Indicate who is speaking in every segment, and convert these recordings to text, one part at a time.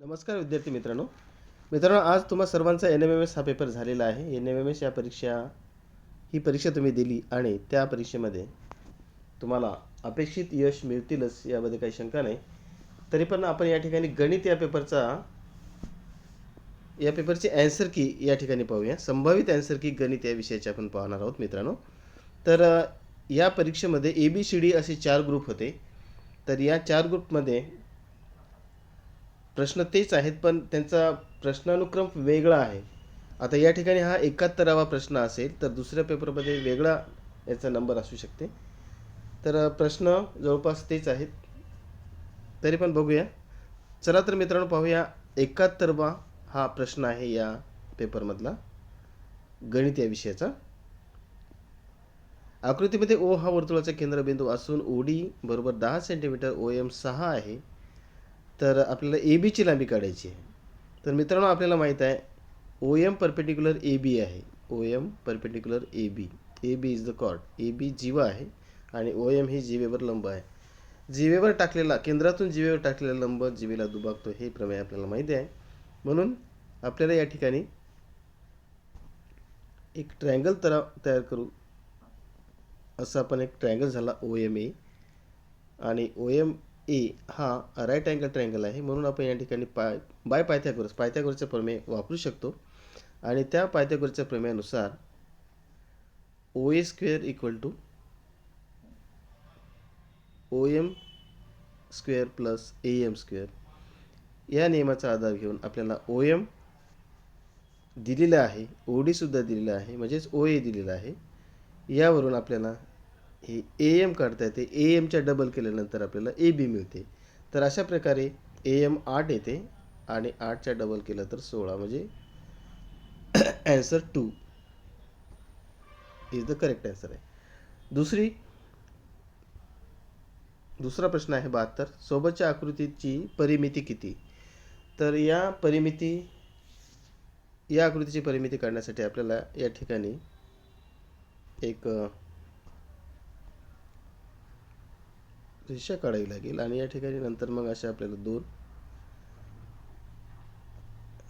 Speaker 1: नमस्कार विद्यार्थी मित्रांनो. मित्रांनो आज तुम्हा सर्वांचा एन एम एम एस हा पेपर झालेला आहे. एन एम एम एस या परीक्षा ही परीक्षा तुम्ही दिली आणि त्या परीक्षेमध्ये तुम्हाला अपेक्षित यश मिळतीलच यामध्ये काही शंका नाही. तरी पण आपण या ठिकाणी गणित या पेपरचा या पेपरची ॲन्सर की या ठिकाणी पाहूया. संभावित ॲन्सर की गणित या विषयाची आपण पाहणार आहोत मित्रांनो. तर या परीक्षेमध्ये ए बी सी डी असे चार ग्रुप होते. तर या चार ग्रुपमध्ये प्रश्न तेच आहेत पण त्यांचा प्रश्नानुक्रम वेगळा आहे. आता या ठिकाणी हा एकाहत्तरावा प्रश्न असेल तर दुसऱ्या पेपरमध्ये वेगळा याचा नंबर असू शकते. तर प्रश्न जवळपास तेच आहेत. तरी पण बघूया. चला तर मित्रांनो पाहूया एकाहत्तरवा हा प्रश्न आहे या पेपरमधला. गणित या विषयाचा. आकृतीमध्ये ओ हा वर्तुळाचा केंद्रबिंदू असून ओडी बरोबर दहा सेंटीमीटर ओ एम सहा आहे. तर आपल्याला ए बीची लांबी काढायची आहे. तर मित्रांनो आपल्याला माहीत आहे O M perpendicular A B आहे. O M perpendicular A B A B is the chord A B जीवा आहे आणि ओ एम ही जीवेवर लंब आहे. जीवेवर टाकलेला केंद्रातून जीवेवर टाकलेला लंब जीवेला दुबागतो हे प्रमेय आपल्याला माहिती आहे. म्हणून आपल्याला या ठिकाणी एक ट्रायंगल तरा तयार करू. असं आपण एक ट्रायंगल झाला ओ एम ए आणि ओ एम ए हा राईट अँगल ट्रायंगल आहे. म्हणून आपण या ठिकाणी पाय बाय पायथ्यागोरस पायथ्यागोरसचा प्रमेय वापरू शकतो. आणि त्या पायथ्यागोरसच्या प्रमेयानुसार O A square equal to O M square plus A M square या नियमाचा आधार घेऊन आपल्याला ओ एम दिलेलं आहे. ओ डीसुद्धा दिलेलं आहे. म्हणजेच ओ ए दिलेलं आहे. यावरून आपल्याला हे ए एम काढता येते. ए एमच्या डबल केल्यानंतर आपल्याला ए बी मिळते. तर अशा प्रकारे ए एम आठ येते आणि आठच्या डबल केलं तर सोळा म्हणजे answer two is the correct answer आहे. दुसरी दुसरा प्रश्न आहे बहात्तर. सोबतच्या आकृतीची परिमिती किती? तर या परिमिती या आकृतीची परिमिती काढण्यासाठी आपल्याला या ठिकाणी एक रेषा काढावी लागेल आणि या ठिकाणी नंतर मग अशा आपल्याला दोन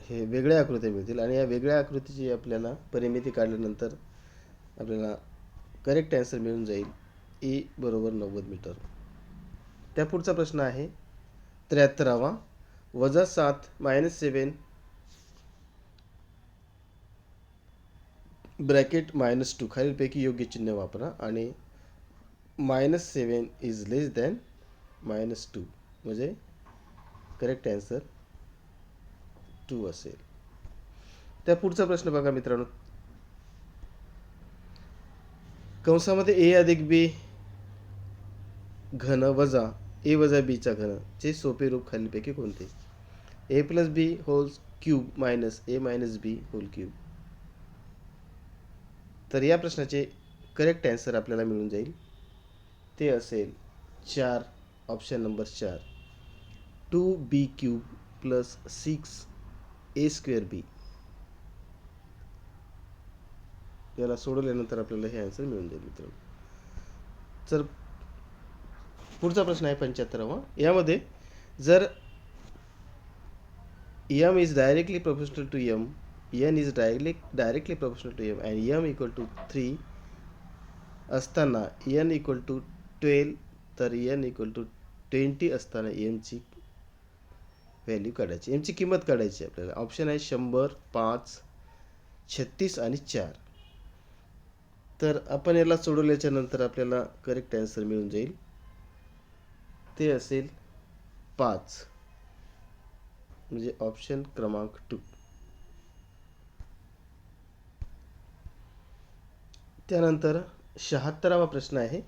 Speaker 1: हे वेगळ्या आकृत्या मिळतील. आणि या वेगळ्या आकृतीची आपल्याला परिमिती काढल्यानंतर आपल्याला करेक्ट ॲन्सर मिळून जाईल ए बरोबर नव्वद मीटर. त्या पुढचा प्रश्न आहे त्र्याहत्तरावा. वजा सात minus seven bracket minus two खालीलपैकी योग्य चिन्ह वापरा आणि minus seven is less than minus two म्हणजे करेक्ट ॲन्सर टू असेल. त्या पुढचा प्रश्न बघा मित्रांनो. कंसामध्ये ए अधिक बी घन वजा ए वजा बीचा घन चे सोपे रूप खालीलपैकी कोणते? A plus B whole cube minus A minus B whole cube तर या प्रश्नाचे करेक्ट ॲन्सर आपल्याला मिळून जाईल. ते असेल चार ऑप्शन नंबर चार. Two B cube plus six A square B याला सोडवल्यानंतर आपल्याला हे आन्सर मिळून जाईल मित्रांनो. तर पुढचा प्रश्न आहे पंच्याहत्तरावा. यामध्ये जर M is directly proportional to M N is directly directly proportional to M and M equal to three असताना एन इक्वल टू ट्वेल्व तर एन इक्वल टू ट्वेंटी असताना एमची व्हॅल्यू काढायची. एमची किंमत काढायची आपल्याला. ऑप्शन आहे शंभर पाच छत्तीस आणि चार. तर आपण याला सोडवल्याच्या नंतर आपल्याला करेक्ट ॲन्सर मिळून जाईल. ते असेल पाच. म्हणजे ऑप्शन क्रमांक टू त्यानंतर शहात्तरावा प्रश्न आहे.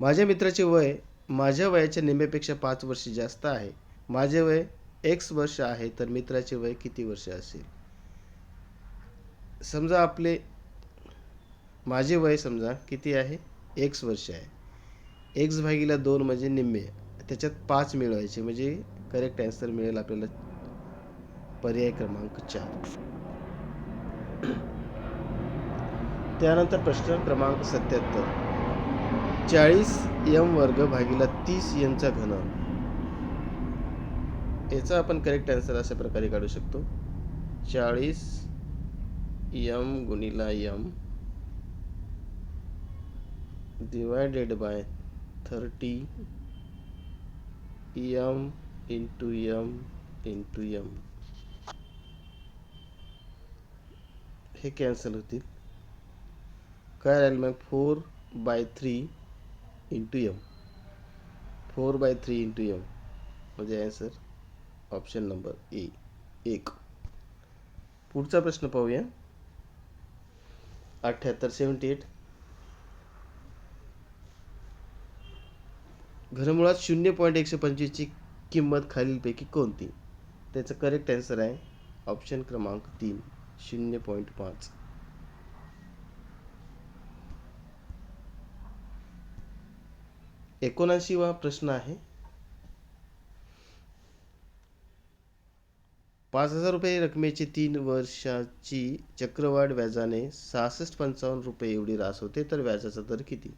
Speaker 1: माझ्या मित्राचे वय माझ्या वयाच्या निम्म्यापेक्षा पाच वर्ष जास्त आहे. माझे वय एक्स वर्ष आहे तर मित्राचे वय किती वर्ष असेल? समजा आपले माझे वय समजा किती आहे? एक्स वर्ष आहे. एक्स भागीला दोन म्हणजे निम्मे. त्याच्यात पाच मिळवायचे म्हणजे करेक्ट ॲन्सर मिळेल आपल्याला पर्याय क्रमांक चार. त्यानंतर प्रश्न क्रमांक सत्याहत्तर. चाळीस यम वर्ग भागीला तीस यमचा घन. याचा आपण करेक्ट आन्सर अशा प्रकारे काढू शकतो. चाळीस M गुणिला M divided by thirty M into M into M. हे कॅन्सल होतील. काय राहील मग four by three into M four by three into M म्हणजे आन्सर ऑप्शन नंबर ए एक. पुढचा प्रश्न पाहूया. अठ्ठ्याहत्तर सेवन्टी एट घनमुळात शून्य पॉईंट एकशे पंचवीसची किंमत खालीलपैकी कोणती? त्याचं करेक्ट आन्सर आहे ऑप्शन क्रमांक तीन. शून्य पॉईंट पाच. एकोणऐंशीवा प्रश्न आहे. पाच हजार रुपये रकमेची तीन वर्षाची चक्रवाढ व्याजाने सहासष्ट पंचावन्न रुपये एवढी रास होते तर व्याजाचा दर किती?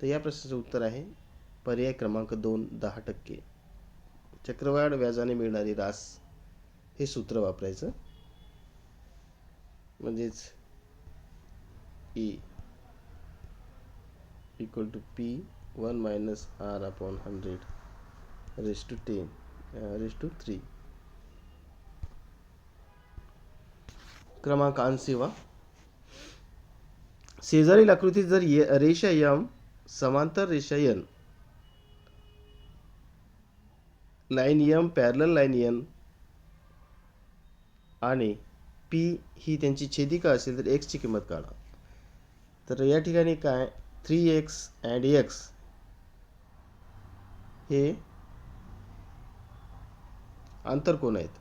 Speaker 1: तर या प्रश्नाचं उत्तर आहे पर्याय क्रमांक दोन दहा टक्के. चक्रवाढ व्याजाने मिळणारी रास हे सूत्र वापरायचं. म्हणजेच E equal to P one minus R upon hundred raise to ten raise to three क्रमांक सेवा शेजारील आकृतीत जर ये रेषा यम समांतर रेषा N line M parallel line N आणि पी ही त्यांची छेदिका असेल तर एक्सची किंमत काढा. तर या ठिकाणी काय? थ्री एक्स अँड एक्स हे आंतरकोन आहेत.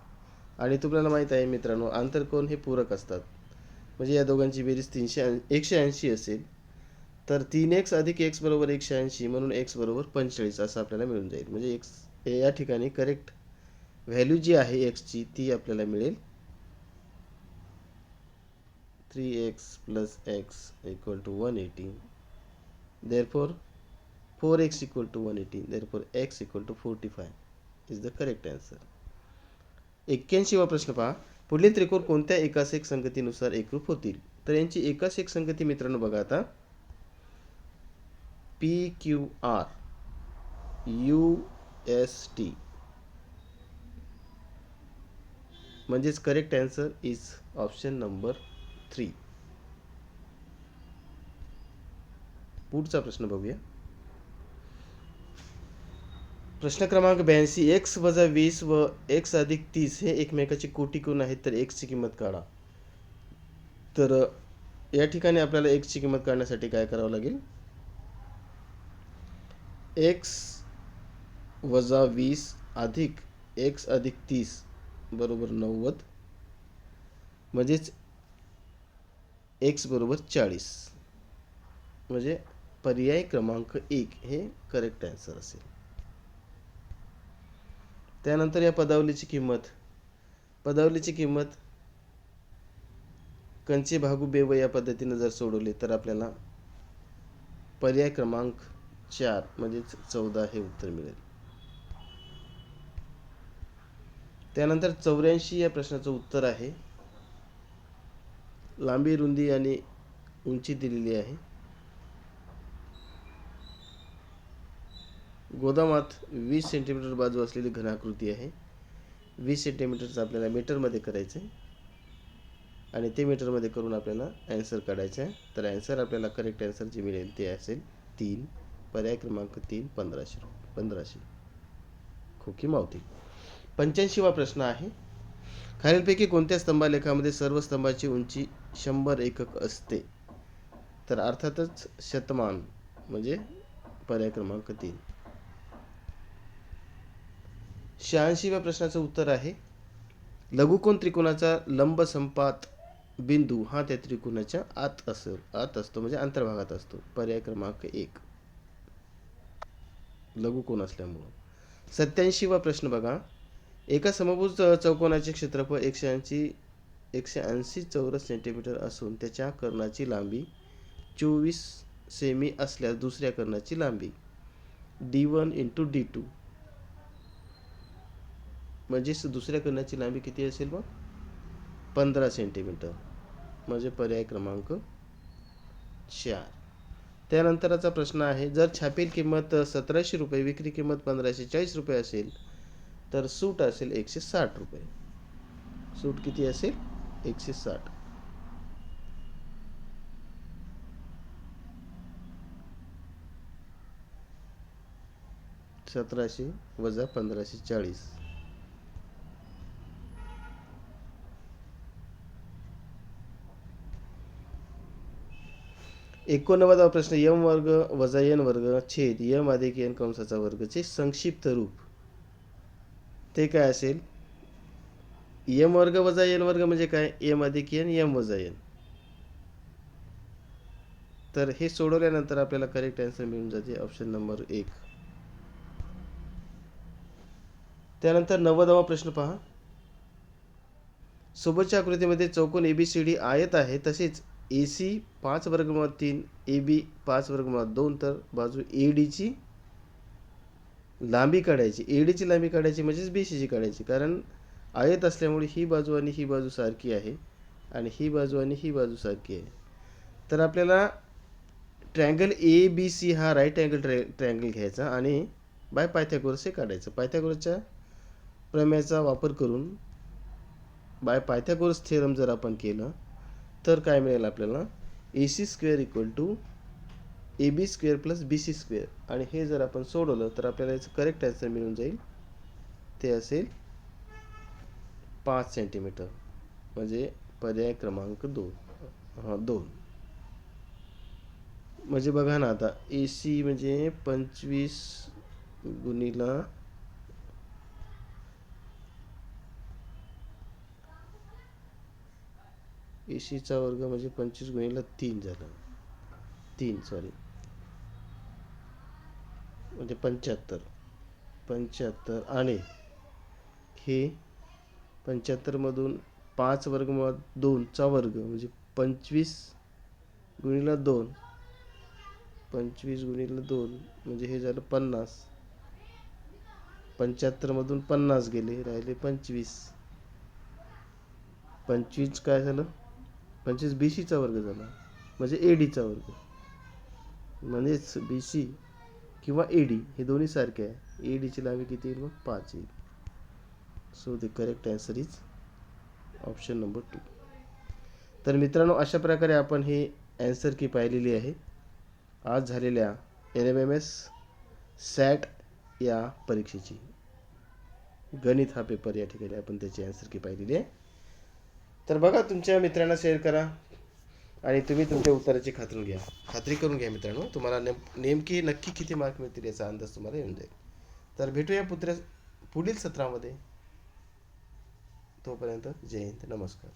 Speaker 1: आणि तुम्हाला माहीत आहे मित्रांनो आंतरकोन हे पूरक असतात. म्हणजे या दोघांची बेरीज तीनशे ऐं एकशे ऐंशी असेल तर तीन एक्स अधिक एक्स बरोबर एकशे ऐंशी म्हणून एक्स बरोबर पंचेचाळीस असं आपल्याला मिळून जाईल. म्हणजे एक्स या ठिकाणी करेक्ट व्हॅल्यू जी आहे एक्सची ती आपल्याला मिळेल. Three X plus X equal to one eighty therefore four X equal to one eighty therefore X equal to forty five is the correct answer एक्क्याऐंशीवा प्रश्न पहा. पुढील त्रिकोण कोणत्या एकास एक संगतीनुसार एकरूप होतील? तर यांची एकास एक संगती मित्रांनो बघा आता. P Q R. U S T. म्हणजेच correct answer is option number three पुढचा प्रश्न बघूया. प्रश्न क्रमांक ब्याऐंशी एक्स वजा वीस व एक्स अधिक तीस हे एकमेकाचे कोटी कोण आहेत तर एक्सची किंमत काढा. तर या ठिकाणी आपल्याला एक्सची किंमत काढण्यासाठी काय करावं लागेल? एक्स वजा वीस अधिक एक्स अधिक तीस बरोबर नव्वद म्हणजेच एक्स बरोबर चाळीस. म्हणजे पर्याय क्रमांक एक हे करेक्ट आन्सर असेल. त्यानंतर या पदावलीची किंमत. पदावलीची किंमत कंचे भागू बेव या पद्धतीनं जर सोडवली तर आपल्याला पर्याय क्रमांक चार म्हणजेच चौदा हे उत्तर मिळेल. त्यानंतर चौऱ्याऐंशी या प्रश्नाचं उत्तर आहे. लांबी रुंदी आणि उंची दिलेली आहे. गोदामात वीस सेंटीमीटर बाजू असलेली घनाकृती आहे. वीस सेंटीमीटरचं आपल्याला मीटरमध्ये करायचं आहे आणि ते मीटरमध्ये करून आपल्याला ॲन्सर काढायचं आहे. तर ॲन्सर आपल्याला करेक्ट ॲन्सर जे मिळेल ते असेल तीन पर्याय क्रमांक तीन पंधराशे पंधराशे. खोकी मावती. पंच्याऐंशीवा प्रश्न आहे. खालीलपैकी कोणत्या स्तंभालेखामध्ये सर्व स्तंभाची उंची शंभर एकक असते? तर अर्थातच शतमान म्हणजे पर्याय क्रमांक तीन. शहाऐंशीव्या प्रश्नाचं उत्तर आहे. लघुकोण त्रिकोणाचा लंब संपात बिंदू हा त्या त्रिकोणाच्या आत असेल आत असतो म्हणजे अंतर्भागात असतो. पर्याय क्रमांक एक. लघुकोण असल्यामुळं. सत्याऐंशीवा प्रश्न बघा. एका समभुज चौकोनाचे क्षेत्रफळ एकशे ऐंशी एकशे ऐंशी चौरस सेंटीमीटर असून त्याच्या कर्णाची लांबी चोवीस सेमी असल्यास दुसऱ्या कर्णाची लांबी. D one into D two. म्हणजेच दुसऱ्या कर्णाची लांबी किती असेल मग? पंधरा सेंटीमीटर म्हणजे पर्याय क्रमांक चार. त्यानंतरचा प्रश्न आहे जर छापील किंमत सतराशे रुपये विक्री किंमत पंधराशे चाळीस रुपये असेल तर सूट असेल एकशे साठ रुपये. सूट किती असेल? एकशे साठ. सतराशे वजा पंधराशे चाळीस. एकोणनव्वदावा प्रश्न यम वर्ग वजा एन वर्ग छेद यम अधिक एन कंसाचा वर्गचे संक्षिप्त रूप. ते काय असेल? यम वर्ग वजा एन वर्ग म्हणजे काय? यम अधिक एन यम वजा एन. तर हे सोडवल्यानंतर आपल्याला करेक्ट आन्सर मिळून जाते ऑप्शन नंबर एक. त्यानंतर नव्वदावा प्रश्न पहा. सोबतच्या आकृतीमध्ये चौकोन एबीसीडी आयत आहे तसेच ए सी पाच वर्गमुळात तीन ए बी पाच वर्गमुळात दोन तर बाजू ए डीची लांबी काढायची. ए डीची लांबी काढायची म्हणजेच बी सीची काढायची. कारण आयत असल्यामुळे ही बाजू आणि ही बाजू सारखी आहे आणि ही बाजू आणि ही बाजू सारखी आहे. तर आपल्याला ट्रँगल ए बी सी हा राईट अँगल ट्रॅ ट्रँगल घ्यायचा आणि बाय पायथ्यागोरस हे काढायचं. पायथॅगोरसच्या प्रमेयाचा वापर करून बाय पायथ्यागोरस थेरम जर आपण केलं तर काय मिळेल आपल्याला? A C square equal to A B square plus B C square आणि हे जर आपण सोडवलं तर आपल्याला याचं करेक्ट आन्सर मिळून जाईल. ते असेल पाच सेंटीमीटर म्हणजे पर्याय क्रमांक दोन. हां दोन. म्हणजे बघा ना आता ए सी म्हणजे पंचवीस गुणिला ए वर्ग म्हणजे पंचवीस गुणिले तीन झालं. तीन सॉरी म्हणजे पंच्याहत्तर. पंच्याहत्तर आणि हे पंच्याहत्तरमधून पाच वर्गमुळात दोनचा वर्ग म्हणजे पंचवीस गुणिला दोन. पंचवीस गुणिला दोन म्हणजे हे झालं पन्नास. पंच्याहत्तरमधून पन्नास गेले राहिले पंचवीस. पंचवीस काय झालं? म्हणजेच बी सीचा वर्ग झाला. म्हणजे ए डीचा वर्ग. म्हणजेच बी सी किंवा ए डी हे दोन्ही सारखे आहे. ए डीची लांबी किती येईल मग? पाच येईल. So the correct answer is option number two तर मित्रांनो अशा प्रकारे आपण हे ॲन्सर की पाहिलेली आहे. आज झालेल्या N M M S SAT या परीक्षेची. गणित हा पेपर या ठिकाणी आपण त्याची ॲन्सर की पाहिलेली आहे. तर बघा तुमच्या मित्रांना शेअर करा आणि तुम्ही तुमच्या उत्तराची खात्री घ्या. खात्री करून घ्या मित्रांनो तुम्हाला नेम नेमकी नक्की किती मार्क मिळतील याचा अंदाज तुम्हाला येऊन जाईल. तर भेटूया पुत्र्या पुढील सत्रामध्ये. तोपर्यंत जय हिंद. नमस्कार.